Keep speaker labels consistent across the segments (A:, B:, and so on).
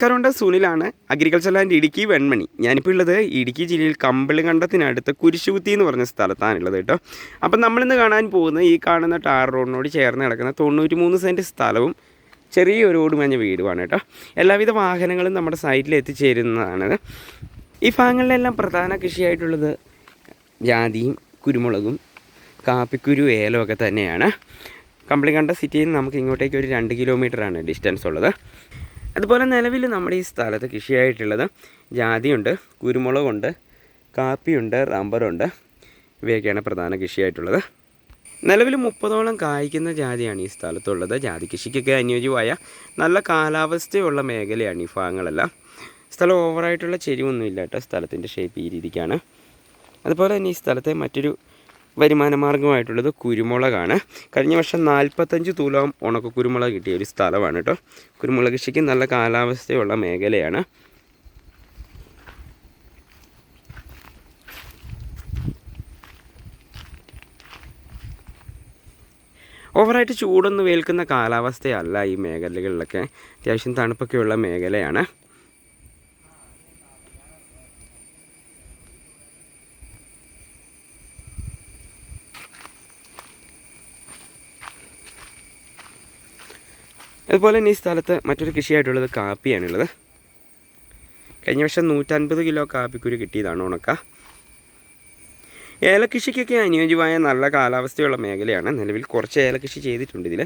A: കരോണ്ട സൂണിലാണ് agriculture land Idukki Venmani. ഞാനിപ്പോൾ ഉള്ളത് ഇടുക്കി ജില്ലയിൽ കമ്പളികണ്ടത്തിനടുത്ത് കുരിശുകുത്തി എന്ന് പറഞ്ഞ സ്ഥലത്താണുള്ളത് കേട്ടോ. അപ്പം നമ്മളിന്ന് കാണാൻ പോകുന്ന ഈ കാണുന്ന ടാർ റോഡിനോട് ചേർന്ന് കിടക്കുന്ന തൊണ്ണൂറ്റി മൂന്ന് സെന്റ് സ്ഥലവും ചെറിയൊരു ഓടുമഞ്ഞ വീടുമാണ് കേട്ടോ. എല്ലാവിധ വാഹനങ്ങളും നമ്മുടെ സൈറ്റിൽ എത്തിച്ചേരുന്നതാണ്. ഈ ഭാഗങ്ങളിലെല്ലാം പ്രധാന കൃഷിയായിട്ടുള്ളത് ജാതിയും കുരുമുളകും കാപ്പിക്കുരു ഒക്കെ തന്നെയാണ്. കമ്പളികണ്ട സിറ്റിയിൽ നിന്ന് നമുക്ക് ഇങ്ങോട്ടേക്ക് ഒരു രണ്ട് കിലോമീറ്ററാണ് ഡിസ്റ്റൻസ് ഉള്ളത്. അതുപോലെ നിലവിൽ നമ്മുടെ ഈ സ്ഥലത്ത് കൃഷിയായിട്ടുള്ളത് ജാതിയുണ്ട് കുരുമുളകുണ്ട് കാപ്പിയുണ്ട് റബ്ബറുണ്ട്. ഇവയൊക്കെയാണ് പ്രധാന കൃഷിയായിട്ടുള്ളത്. നിലവിൽ മുപ്പതോളം കായ്ക്കുന്ന ജാതിയാണ് ഈ സ്ഥലത്തുള്ളത്. ജാതി കൃഷിക്കൊക്കെ അനുയോജ്യമായ നല്ല കാലാവസ്ഥയുള്ള മേഖലയാണ് ഈ ഭാഗങ്ങളെല്ലാം. സ്ഥലം ഓവറായിട്ടുള്ള ചെരിവൊന്നുമില്ല കേട്ടോ സ്ഥലത്തിന്റെ ഷേപ്പ് ഈ രീതിക്കാണ്. അതുപോലെ തന്നെ ഈ സ്ഥലത്തെ മറ്റൊരു വരുമാന മാർഗമായിട്ടുള്ളത് കുരുമുളകാണ്. കഴിഞ്ഞ വർഷം നാൽപ്പത്തഞ്ച് തൂലം ഉണക്ക കുരുമുളക് കിട്ടിയ ഒരു സ്ഥലമാണ് കേട്ടോ കുരുമുളക് കൃഷിക്ക് നല്ല കാലാവസ്ഥയുള്ള മേഖലയാണ്. ഓവറായിട്ട് ചൂടൊന്നും വേൽക്കുന്ന കാലാവസ്ഥയല്ല ഈ മേഖലകളിലൊക്കെ. അത്യാവശ്യം തണുപ്പൊക്കെയുള്ള മേഖലയാണ്. അതുപോലെ തന്നെ ഈ സ്ഥലത്ത് മറ്റൊരു കൃഷിയായിട്ടുള്ളത് കാപ്പിയാണുള്ളത്. കഴിഞ്ഞ വർഷം നൂറ്റൻപത് കിലോ കാപ്പിക്കുരു കിട്ടിയതാണ് ഉണക്ക. ഏലകൃഷിക്കൊക്കെ അനുയോജ്യമായ നല്ല കാലാവസ്ഥയുള്ള മേഖലയാണ്. നിലവിൽ കുറച്ച് ഏലകൃഷി ചെയ്തിട്ടുണ്ട് ഇതിൽ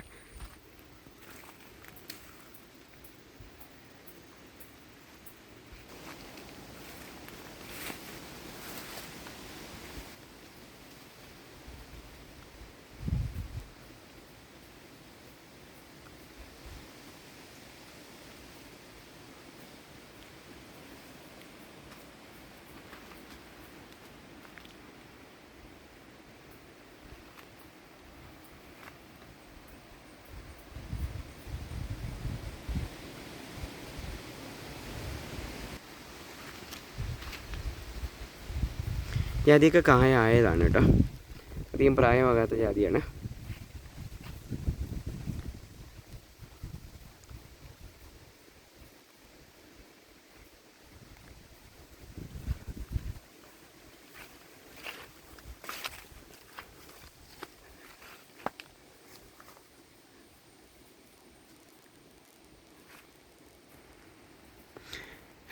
A: ജാതിയൊക്കെ കായ ആയതാണ് കേട്ടോ. അധികം പ്രായമാകാത്ത ജാതിയാണ്.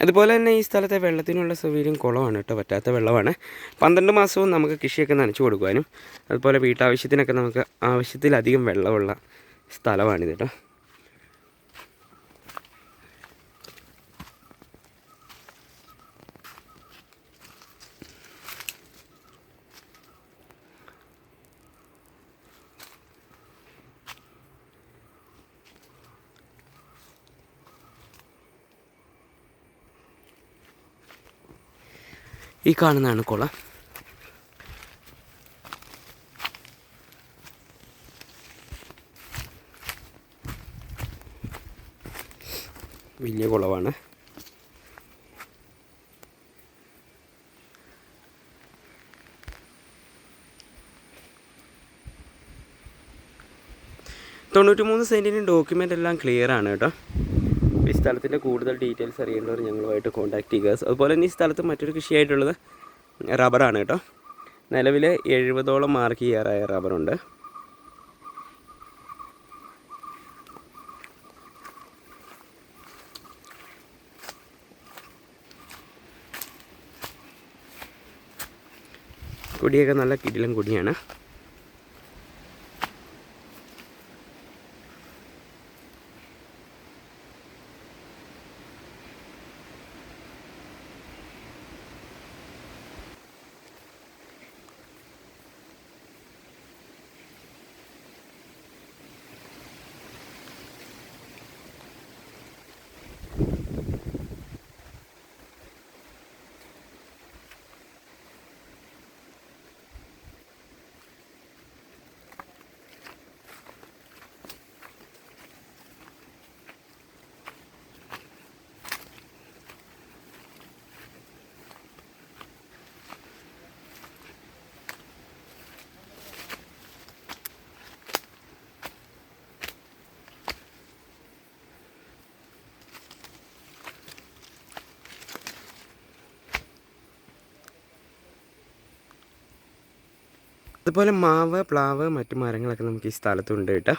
A: അതുപോലെ തന്നെ ഈ സ്ഥലത്തെ വെള്ളത്തിനുള്ള സൗകര്യം കുളമാണ് കേട്ടോ പറ്റാത്ത വെള്ളമാണ്. പന്ത്രണ്ട് മാസവും നമുക്ക് കൃഷിയൊക്കെ നനച്ചു കൊടുക്കുവാനും അതുപോലെ വീട്ടാവശ്യത്തിനൊക്കെ നമുക്ക് ആവശ്യത്തിലധികം വെള്ളമുള്ള സ്ഥലമാണിത് കേട്ടോ. ഈ കാണുന്നതാണ് കുളം. വലിയ കുളമാണ്. തൊണ്ണൂറ്റി മൂന്ന് സെന്റിന് ഡോക്യുമെന്റ് എല്ലാം ക്ലിയർ ആണ് കേട്ടോ. സ്ഥലത്തിന്റെ കൂടുതൽ ഡീറ്റെയിൽസ് അറിയേണ്ടവർ ഞങ്ങളുമായിട്ട് കോൺടാക്ട് ചെയ്യുക. അതുപോലെ തന്നെ ഈ സ്ഥലത്ത് മറ്റൊരു കൃഷിയായിട്ടുള്ളത് റബ്ബറാണ് കേട്ടോ. നിലവിൽ എഴുപതോളം മാർക്ക് ചെയ്യാറായ റബ്ബറുണ്ട് കൊടിയൊക്കെ നല്ല കിടിലം കൊടിയാണ്. അതുപോലെ മാവ് പ്ലാവ് മറ്റു മരങ്ങളൊക്കെ നമുക്ക് ഈ സ്ഥലത്തുണ്ട് കേട്ടോ.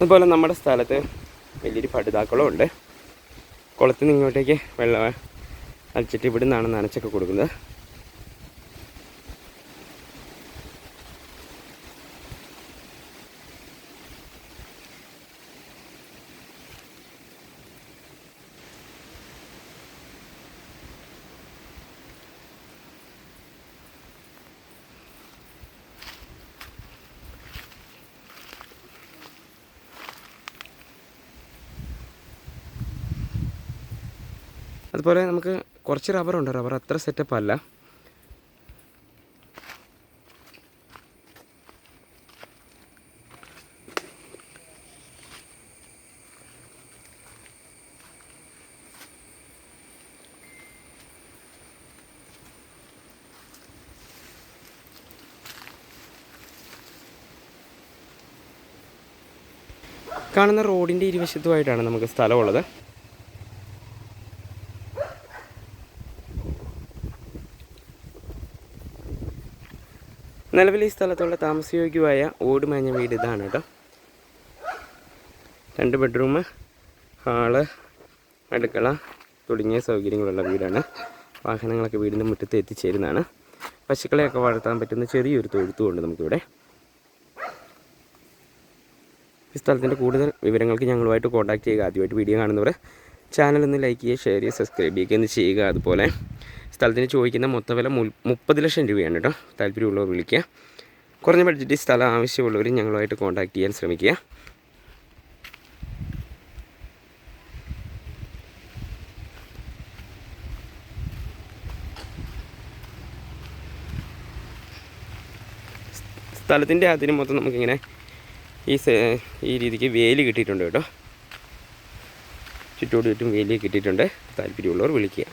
A: അതുപോലെ നമ്മുടെ സ്ഥലത്ത് വലിയൊരു പടുതാക്കുളം ഉണ്ട്. കുളത്തിൽ നിന്ന് ഇങ്ങോട്ടേക്ക് വെള്ളം അടിച്ചിട്ട് ഇവിടെ നിന്നാണ് നനച്ചൊക്കെ കൊടുക്കുന്നത്. അതുപോലെ നമുക്ക് കുറച്ച് റബ്ബറുണ്ട് റബ്ബർ അത്ര സെറ്റപ്പ് അല്ല. കാണുന്ന റോഡിന്റെ ഇരുവശത്തുമായിട്ടാണ് നമുക്ക് സ്ഥലമുള്ളത്. നിലവിൽ ഈ സ്ഥലത്തുള്ള താമസയോഗ്യമായ ഓടുമേഞ്ഞ വീട് ഇതാണ് കേട്ടോ. രണ്ട് ബെഡ്റൂം ഹാൾ അടുക്കള തുടങ്ങിയ സൗകര്യങ്ങളുള്ള വീടാണ്. വാഹനങ്ങളൊക്കെ വീടിന്റെ മുറ്റത്ത് എത്തിച്ചേരുന്നതാണ്. പശുക്കളെയൊക്കെ വളർത്താൻ പറ്റുന്ന ചെറിയൊരു തൊഴുത്തുമുണ്ട് നമുക്കിവിടെ. ഈ സ്ഥലത്തിന്റെ കൂടുതൽ വിവരങ്ങൾക്ക് ഞങ്ങളുമായിട്ട് കോൺടാക്ട് ചെയ്യുക. ആദ്യമായിട്ട് വീഡിയോ കാണുന്നവർ ചാനൽ ഒന്ന് ലൈക്ക് ചെയ്യുക ഷെയർ ചെയ്യുക സബ്സ്ക്രൈബ് ചെയ്യുക എന്ന് ചെയ്യുക അതുപോലെ. സ്ഥലത്തിന് ചോദിക്കുന്ന മൊത്ത വില മുപ്പത് ലക്ഷം രൂപയാണ് കേട്ടോ. താല്പര്യമുള്ളവർ വിളിക്കുക. കുറഞ്ഞ ബഡ്ജറ്റിൽ സ്ഥലം ആവശ്യമുള്ളവർ ഞങ്ങളുമായിട്ട് കോൺടാക്ട് ചെയ്യാൻ ശ്രമിക്കുക. സ്ഥലത്തിന്റെ അതിന് മൊത്തം നമുക്കിങ്ങനെ ഈ ഈ രീതിക്ക് വേലി കിട്ടിയിട്ടുണ്ട് കേട്ടോ. ചുറ്റോട് ചുറ്റും വേലി കിട്ടിയിട്ടുണ്ട്. താല്പര്യമുള്ളവർ വിളിക്കുക.